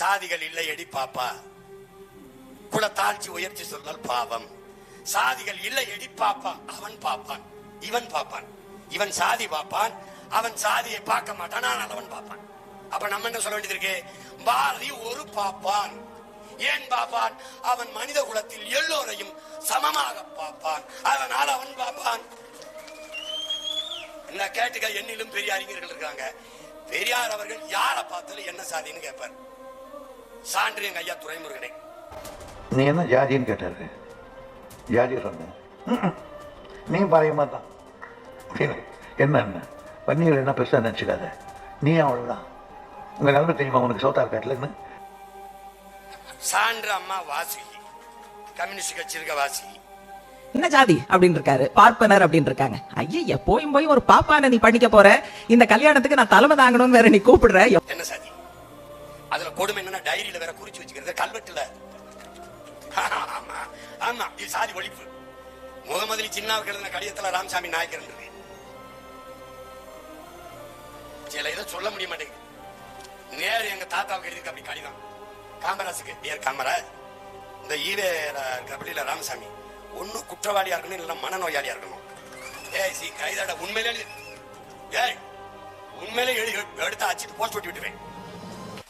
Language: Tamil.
சாதிகள் இல்லை எடி பாப்பா. குல தாழ்ச்சி உயர்ச்சி சொல்லல் பாவம். சாதிகள் இல்லை எடி பாப்பா அவன் பாப்பான் இவன் பாப்பான். இவன் சாதி பாப்பான் அவன் சாதியை பார்க்க மாட்டான் ஆனால் அவன் பாப்பான். அப்ப நம்ம என்ன சொல்ல வேண்டியது இருக்கு? பாரதி ஒரு பாப்பான். ஏன் பாப்பான்? அவன் மனித குலத்தில் எல்லோரையும் சமமாக பார்ப்பான் அதனால் அவன் பாப்பான். என்ன கேட்டுக்க என்னிலும் பெரிய அறிஞர்கள் இருக்காங்க. பெரியார் அவர்கள் யாரை பார்த்தாலும் என்ன சாதின்னு கேட்பார். சான்று எங்க ஐயா துரைமுருகனே. நீ என்ன ஜாதின்னு கேட்டாரு? ஜாதி சொன்னேன். நீ பாயமாக தான் என்ன என்ன? பன்னீர் என்ன பெருசாக நினச்சிக்காத. நீ அவ்வளோதான் உங்கள் நிலைமை தெரியுமா? உனக்கு சவுத்தா காட்டில்னு சான்று அம்மா வாசுகி கம்யூனிஸ்ட் கட்சி இருக்க வாசுகி என்ன ஜாதி? அப்படின்னு இருக்காரு பார்ப்பனர் அப்படின்னு இருக்காங்க ஐயா போயும் போய் ஒரு பாப்பான நீ பண்ணிக்க போற? இந்த கல்யாணத்துக்கு நான் தலைமை தாங்கணும்னு வேற நீ கூப்பிடுற? என்ன சாதி? அதுல கொடுமை என்னன்னா டைரியில வேற குறிச்சு வச்சுக்கிறது கல்வெட்டுல. ஆமா ஆமா இது சாதி ஒழிப்பு. முகமதுலி சின்னாவுக்கு எழுதின கடிதத்துல ராமசாமி நாயக்கர் இருக்கு. சில இதை சொல்ல முடிய மாட்டேங்குது. நேரு எங்க தாத்தாவுக்கு எழுதிருக்கு அப்படி கடிதம். காமராசுக்கு ஏர் காமராஜ் இந்த ஈவே கபடியில ராமசாமி. ஒண்ணு குற்றவாளியா இருக்கணும் இல்ல மனநோயாளியா இருக்கணும். ஏய் சி கைதாட உண்மையிலே எழுதி- ஏய் உண்மையிலே எழுதி எடுத்து அச்சுட்டு போஸ்ட் ஒட்டி விட்டுவேன்